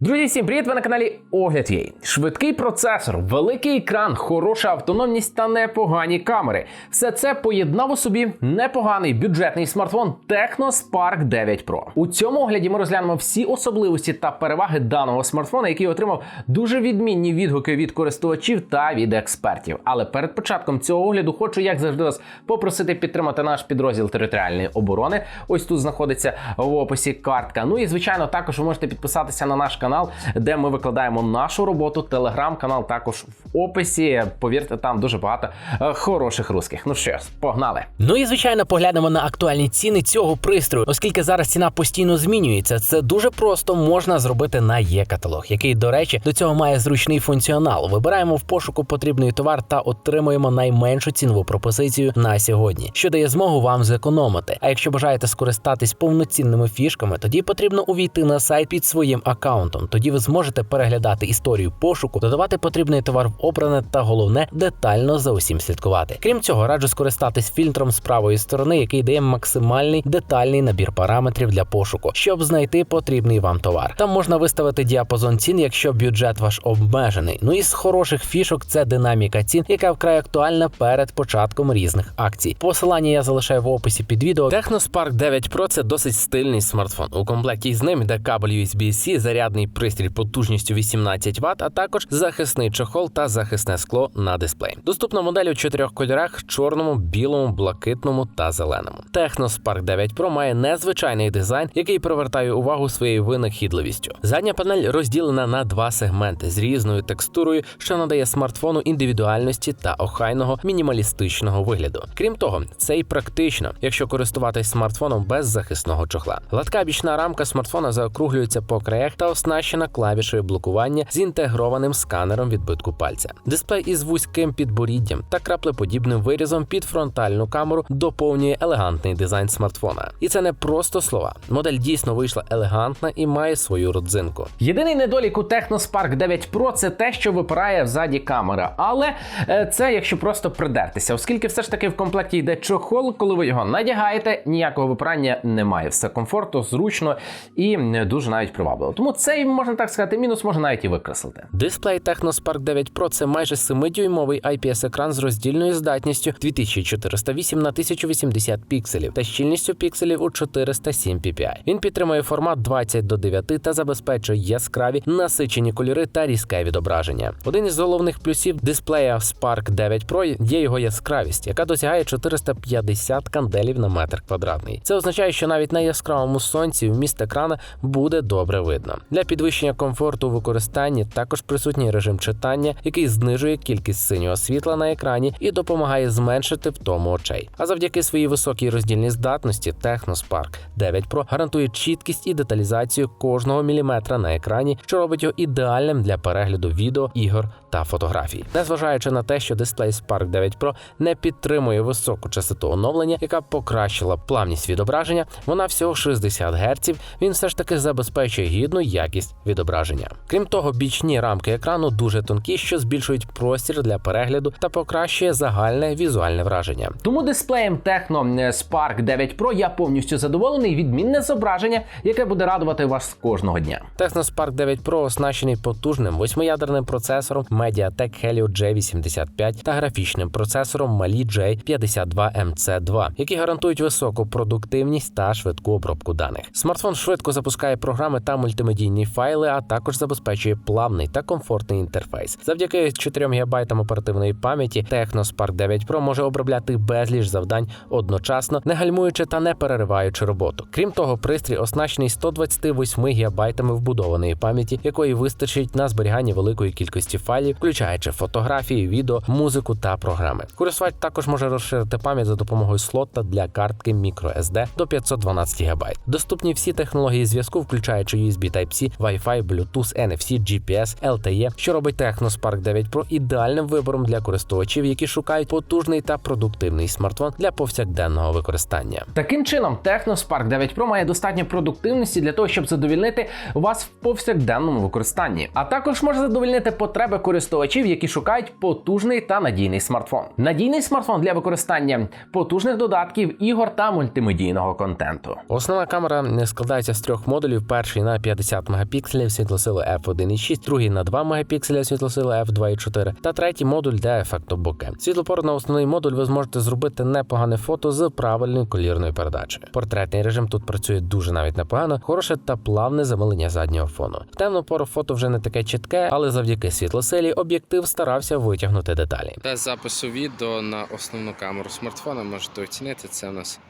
Друзі, всім привіт! Ви на каналі Огляд Єй. Швидкий процесор, великий екран, хороша автономність та непогані камери. Все це поєднав у собі непоганий бюджетний смартфон Tecno Spark 9 Pro. У цьому огляді ми розглянемо всі особливості та переваги даного смартфона, який отримав дуже відмінні відгуки від користувачів та від експертів. Але перед початком цього огляду хочу, як завжди, вас попросити підтримати наш підрозділ територіальної оборони. Ось тут знаходиться в описі картка. Ну і звичайно, також ви можете підписатися на наш канал, де ми викладаємо нашу роботу. Телеграм-канал також в описі. Повірте, там дуже багато е, хороших русських. Ну що погнали. Ну і звичайно поглянемо на актуальні ціни цього пристрою, оскільки зараз ціна постійно змінюється. Це дуже просто можна зробити на є-каталог, який, до речі, до цього має зручний функціонал. Вибираємо в пошуку потрібний товар та отримуємо найменшу цінову пропозицію на сьогодні, що дає змогу вам зекономити. А якщо бажаєте скористатись повноцінними фішками, тоді потрібно увійти на сайт під своїм аккаунтом. Тоді ви зможете переглядати історію пошуку, додавати потрібний товар в обране та головне детально за усім слідкувати. Крім цього, раджу скористатись фільтром з правої сторони, який дає максимальний детальний набір параметрів для пошуку, щоб знайти потрібний вам товар. Там можна виставити діапазон цін, якщо бюджет ваш обмежений. Ну і з хороших фішок це динаміка цін, яка вкрай актуальна перед початком різних акцій. Посилання я залишаю в описі під відео. Techno Spark 9 Pro – це досить стильний смартфон. У комплекті з ним йде кабель USB-C, зарядний пристрій потужністю 18 Вт, а також захисний чохол та захисне скло на дисплей. Доступна модель у чотирьох кольорах: чорному, білому, блакитному та зеленому. Techno Spark 9 Pro має незвичайний дизайн, який привертає увагу своєю винахідливістю. Задня панель розділена на два сегменти з різною текстурою, що надає смартфону індивідуальності та охайного мінімалістичного вигляду. Крім того, це й практично, якщо користуватись смартфоном без захисного чохла. Гладка бічна рамка смартфона заокруглюється по краях та оснащена клавішою блокування з інтегрованим сканером відбитку пальця. Дисплей із вузьким підборіддям та краплеподібним вирізом під фронтальну камеру доповнює елегантний дизайн смартфона. І це не просто слова. Модель дійсно вийшла елегантна і має свою родзинку. Єдиний недолік у Techno Spark 9 Pro це те, що випирає взаді камера. Але е, це якщо просто придертися, оскільки все ж таки в комплекті йде чохол, коли ви його надягаєте, ніякого випирання немає. Все комфортно, зручно і е, дуже навіть привабливо. Тому цей можна так сказати, мінус можна навіть і викреслити. Дисплей Techno Spark 9 Pro – це майже 7-дюймовий IPS-екран з роздільною здатністю 2408 на 1080 пікселів та щільністю пікселів у 407 ppi. Він підтримує формат 20 до 9 та забезпечує яскраві насичені кольори та різке відображення. Один із головних плюсів дисплея Spark 9 Pro є його яскравість, яка досягає 450 канделів на метр квадратний. Це означає, що навіть на яскравому сонці вміст екрана буде добре видно. Для підвищення комфорту у використанні також присутній режим читання, який знижує кількість синього світла на екрані і допомагає зменшити втому очей. А завдяки своїй високій роздільній здатності Techno Spark 9 Pro гарантує чіткість і деталізацію кожного міліметра на екрані, що робить його ідеальним для перегляду відео, ігор та фотографій. Незважаючи на те, що дисплей Spark 9 Pro не підтримує високу частоту оновлення, яка покращила плавність відображення, вона всього 60 Гц, він все ж таки забезпечує гідну якість відображення. Крім того, бічні рамки екрану дуже тонкі, що збільшують простір для перегляду та покращує загальне візуальне враження. Тому дисплеєм Techno Spark 9 Pro я повністю задоволений. Відмінне зображення, яке буде радувати вас кожного дня. Techno Spark 9 Pro оснащений потужним восьмиядерним процесором MediaTek Helio G85 та графічним процесором Mali J52MC2, які гарантують високу продуктивність та швидку обробку даних. Смартфон швидко запускає програми та мультимедійні файли, а також забезпечує плавний та комфортний інтерфейс. Завдяки 4 ГБ оперативної пам'яті Techno Spark 9 Pro може обробляти безліч завдань одночасно, не гальмуючи та не перериваючи роботу. Крім того, пристрій оснащений 128 ГБ вбудованої пам'яті, якої вистачить на зберігання великої кількості файлів, включаючи фотографії, відео, музику та програми. Користувач також може розширити пам'ять за допомогою слота для картки microSD до 512 ГБ. Доступні всі технології зв'язку, включаючи USB Type-C, Wi-Fi, Bluetooth, NFC, GPS, LTE, що робить Techno Spark 9 Pro ідеальним вибором для користувачів, які шукають потужний та продуктивний смартфон для повсякденного використання. Таким чином, Techno Spark 9 Pro має достатньо продуктивності для того, щоб задовільнити вас в повсякденному використанні, а також може задовольнити потреби користувачів, які шукають потужний та надійний смартфон. Надійний смартфон для використання потужних додатків, ігор та мультимедійного контенту. Основна камера не складається з трьох модулів: перший на 50 мегапікселів світлосили f1.6, другий на 2 мегапікселя світлосили f2.4 та третій модуль для ефекту боке. Світлопор на основний модуль ви зможете зробити непогане фото з правильною колірною передачею. Портретний режим тут працює дуже навіть непогано, хороше та плавне замилення заднього фону. В темну пору фото вже не таке чітке, але завдяки світлосилі об'єктив старався витягнути деталі. Тест запису відео на основну камеру смартфона можете оцінити. Це у нас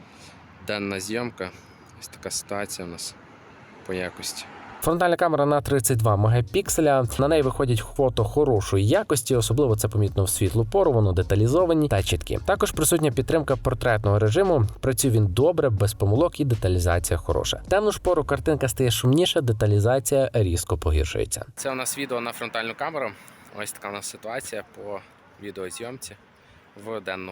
денна зйомка. Ось така ситуація у нас по якості. Фронтальна камера на 32 мегапікселя. На неї виходять фото хорошої якості, особливо це помітно в світлу пору, воно деталізовані та чіткі. Також присутня підтримка портретного режиму. Працює він добре, без помилок і деталізація хороша. Темну ж пору картинка стає шумніша, деталізація різко погіршується. Це у нас відео на фронтальну камеру. Ось така у нас ситуація по відеозйомці в денну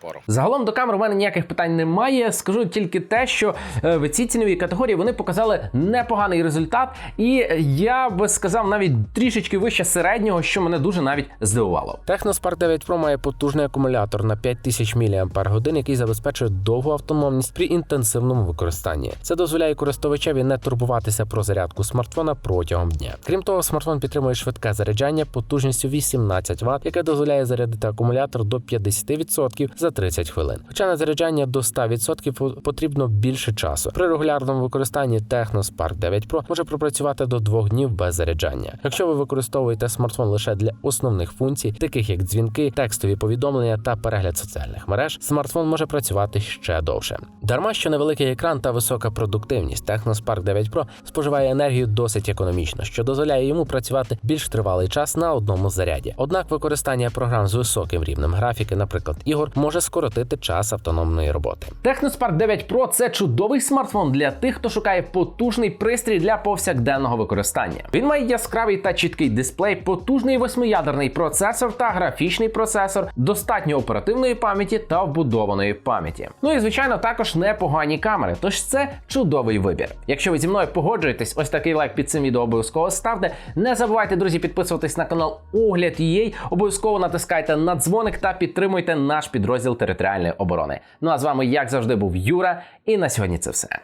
пору. Загалом до камер у мене ніяких питань немає. Скажу тільки те, що е, в цій ціновій категорії вони показали непоганий результат, і я би сказав навіть трішечки вище середнього, що мене дуже навіть здивувало. Техносpark 9 Pro має потужний акумулятор на 5000 мАч, який забезпечує довгу автономність при інтенсивному використанні. Це дозволяє користувачеві не турбуватися про зарядку смартфона протягом дня. Крім того, смартфон підтримує швидке заряджання потужністю 18 Вт, яке дозволяє зарядити акумулятор до 50% за 30 хвилин. Хоча на заряджання до 100% потрібно більше часу. При регулярному використанні Technospark 9 Pro може пропрацювати до двох днів без заряджання. Якщо ви використовуєте смартфон лише для основних функцій, таких як дзвінки, текстові повідомлення та перегляд соціальних мереж, смартфон може працювати ще довше. Дарма що невеликий екран та висока продуктивність, Technospark 9 Pro споживає енергію досить економічно, що дозволяє йому працювати більш тривалий час на одному заряді. Однак використання програм з високим рівнем графіки, наприклад, ігор, може скоротити час автономної роботи. Technospark 9 Pro це чудовий смартфон для тих, хто шукає потужний пристрій для повсякденного використання. Він має яскравий та чіткий дисплей, потужний восьмиядерний процесор та графічний процесор, достатньо оперативної пам'яті та вбудованої пам'яті. Ну і звичайно, також непогані камери. Тож це чудовий вибір. Якщо ви зі мною погоджуєтесь, ось такий лайк під цим відео обов'язково ставте. Не забувайте, друзі, підписуватись на канал Огляд EA, обов'язково натискайте на дзвоник та підтримуйте наш підрозділ територіальної оборони. Ну а з вами, як завжди, був Юра, і на сьогодні це все.